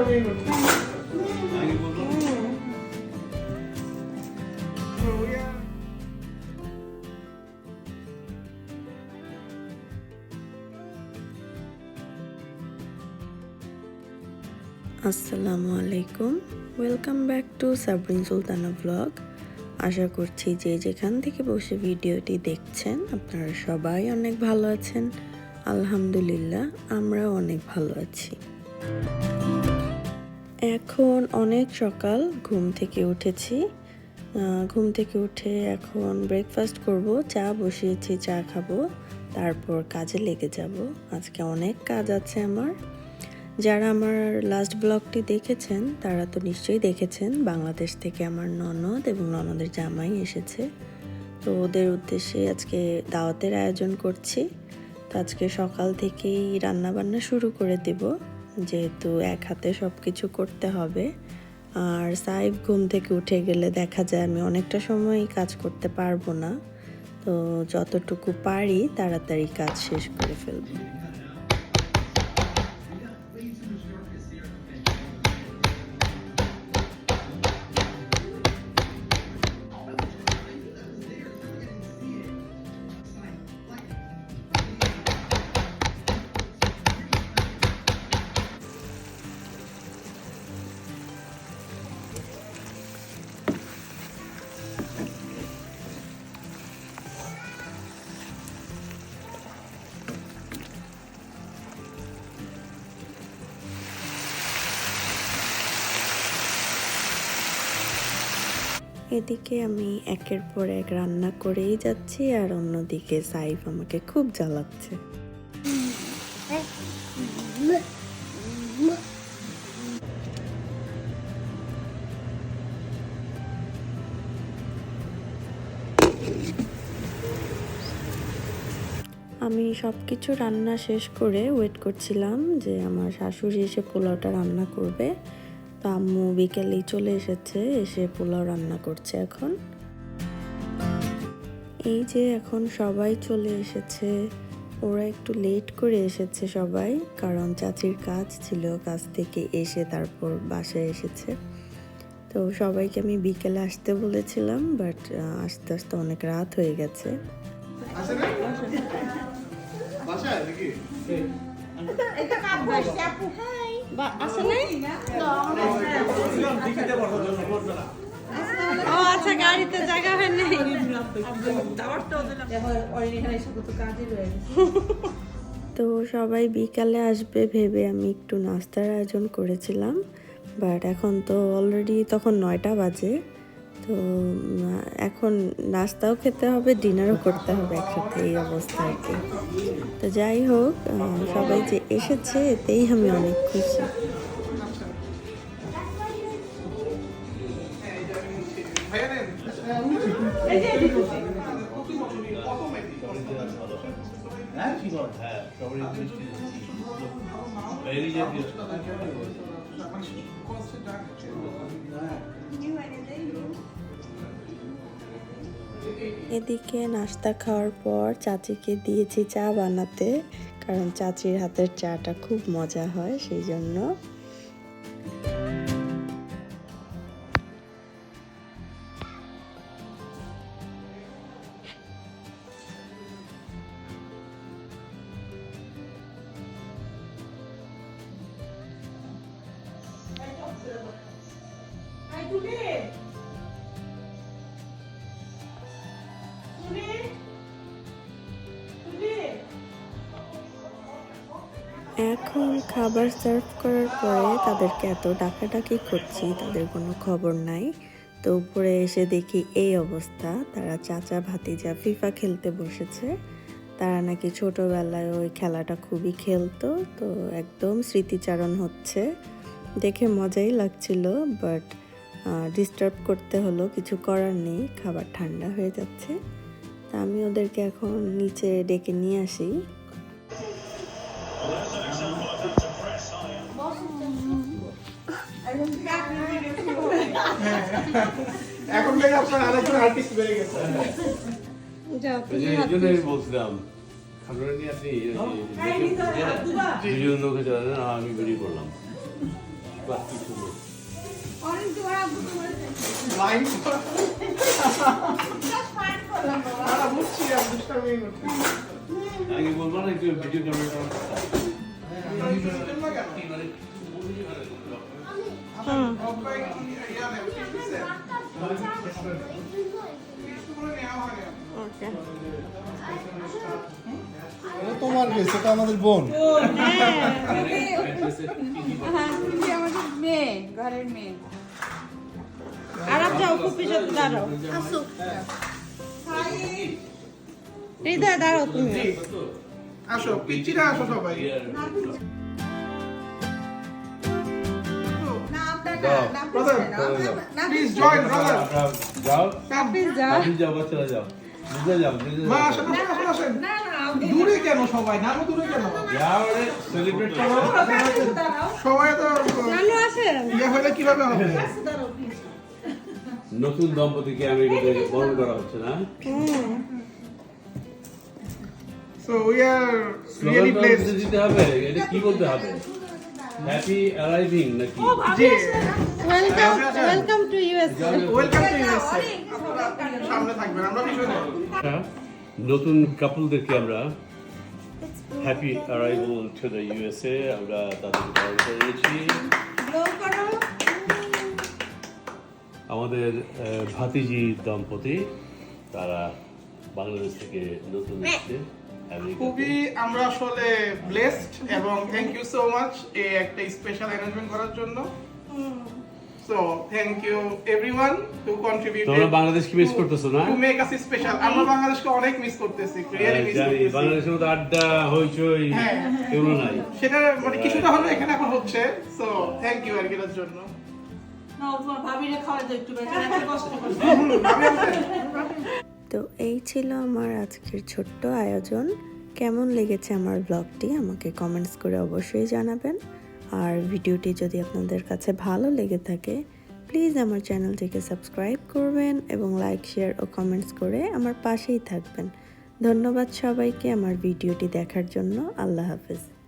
আসসালামু আলাইকুম। Welcome back to Sabrin Sultana blog আশা করছি যে যেখান থেকে বসে ভিডিওটি দেখছেন, আপনারা সবাই অনেক ভালো আছেন। আলহামদুলিল্লাহ, আমরাও অনেক ভালো আছি। এখন অনেক সকাল, ঘুম থেকে উঠেছি। ঘুম থেকে উঠে এখন ব্রেকফাস্ট করব, চা বসিয়েছি, চা খাব, তারপর কাজে লেগে যাব। আজকে অনেক কাজ আছে আমার। যারা আমার লাস্ট ব্লগটি দেখেছেন, তারা তো নিশ্চয়ই দেখেছেন, বাংলাদেশ থেকে আমার ননদ এবং ননদের জামাই এসেছে। তো ওদের উদ্দেশ্যে আজকে দাওয়াতের আয়োজন করছি। তো আজকে সকাল থেকেই রান্না বান্না শুরু করে দেব। যেহেতু এক হাতে সব কিছু করতে হবে। আর সাইফ ঘুম থেকে উঠে গেলে দেখা যায় আমি অনেকটা সময় কাজ করতে পারব না। তো যতটুকু পারি তাড়াতাড়ি কাজ শেষ করে ফেলব। এদিকে আমি একের পর এক রান্না করেই যাচ্ছি আর অন্যদিকে সাইফ আমাকে খুব জ্বালাচ্ছে। আমি সব কিছু রান্না শেষ করে ওয়েট করছিলাম যে আমার শাশুড়ি এসে পোলাওটা রান্না করবে। তো আম্মু বিকেলেই চলে এসেছে এসে পোলাও রান্না করছে এখন। এই যে এখন সবাই চলে এসেছে ওরা একটু লেট করে এসেছে সবাই কারণ চাচির কাজ ছিল কাজ থেকে এসে তারপর বাসায় এসেছে। তো সবাইকে আমি বিকেলে আসতে বলেছিলাম বাট আস্তে আস্তে অনেক রাত হয়ে গেছে। বাসায় নাকি? আচ্ছা তো সবাই বিকালে আসবে ভেবে আমি একটু নাস্তার আয়োজন করেছিলাম, বাট এখন তো অলরেডি তখন নয়টা বাজে। তো এখন নাস্তাও খেতে হবে, ডিনারও করতে হবে একসাথে এই অবস্থা আর কি। তো যাই হোক সবাই যে এসেছে, এতেই আমি অনেক খুশি। হ্যাঁ এদিকে নাস্তা খাওয়ার পর চাচিকে দিয়েছি চা বানাতে, কারণ চাচির হাতের চাটা খুব মজা হয়, সেই জন্য। এখন খাবার সার্ভ করার পরে তাদেরকে এত ডাকাডাকি করছি, তাদের কোনো খবর নাই। তো উপরে এসে দেখি এই অবস্থা। তারা চাচা, ভাতিজা ফিফা খেলতে বসেছে। তারা নাকি ছোটোবেলায় ওই খেলাটা খুবই খেলতো। তো একদম স্মৃতিচারণ হচ্ছে। দেখে মজাই লাগছিল বাট ডিস্টার্ব করতে হলো, কিছু করার নেই, খাবার ঠান্ডা হয়ে যাচ্ছে। তা আমি ওদেরকে এখন নিচে ডেকে নিয়ে আসি। এখন থেকে আপনার আরেকজন আর্টিস্ট বেড়ে গেছে। এই জন্য আমি বলছিলাম খাবারের নিয়ে আপনি ভিডিও লোকে চালালেন আর আমি বেরিয়ে পড়লাম। আমি দুষ্টামি করছি। আগে বলব না একটু ভিডিও ক্যামেরা করা ওকে এটা তোমার কেস এটা আমাদের বোন। আমাদের মেয়ে ঘরের মেয়ে। আরাম যাও কুপির সাথে দাঁড়াও হৃদয় দাঁড়াও তুমি। আসো পিচিরা আসো সবাই। দাও। না Brother, না প্লিজ জয়েন ব্রাদার যাও আপনি যান আপনি যাও বাচ্চারা যাও বুঝে যাও মা আসেন আসেন আসেন আসেন না না দূরে কেন সবাই না দূরে কেন যাও রে সেলিব্রেট করো সবাই তো নানু আসেন ইয়ে হলে কীভাবে হবে নতুন দম্পতিকে আমেরিকাতে বরণ করা হচ্ছে না সো উই আর রিয়েলি স্লোগানটা প্লেসড দিতে হবে এটা কি বলতে হবে হ্যাপি অ্যারাইভিং নাকি welcome welcome to US welcome to USA সামনে থাকবেন আমরা হ্যাঁ, নতুন কাপলদেরকে আমরা happy arrival to the USA আমরা তাদেরকে বরণ করে নিয়েছি ব্লো করো। আমাদের ভাতিজি দম্পতি তারা বাংলাদেশ থেকে নতুন এসেছে। খুবই আমরা আসলে ব্লেসড এবং থ্যাংক ইউ সো মাচ এই একটা স্পেশাল অ্যারেঞ্জমেন্ট করার জন্য। So thank you everyone who contributed তোমরা বাংলাদেশকে মিস করতেছো না? টু মেক আস স্পেশাল আমরা বাংলাদেশকে অনেক মিস করতেছি রিয়েলি মিস করতেছি। বাংলাদেশের মধ্যে আড্ডা হইচই হ্যাঁ। এগুলো নাই। সেটা মানে কিছুটা হলো এখানে এখন হচ্ছে। সো থ্যাংক ইউ আর কি জন্য। না তোমার ভাবিরে খাওয়া দাও একটু বেশি কষ্ট করছে। তো এই ছিল আমার আজকের ছোট্ট আয়োজন। কেমন লেগেছে আমার ব্লগটি আমাকে কমেন্টস করে অবশ্যই জানাবেন। আর ভিডিওটি যদি আপনাদের কাছে ভালো লেগে থাকে প্লিজ আমার চ্যানেলটিকে সাবস্ক্রাইব করবেন এবং লাইক শেয়ার ও কমেন্টস করে আমার পাশেই থাকবেন। ধন্যবাদ সবাইকে আমার ভিডিওটি দেখার জন্য। আল্লাহ হাফেজ।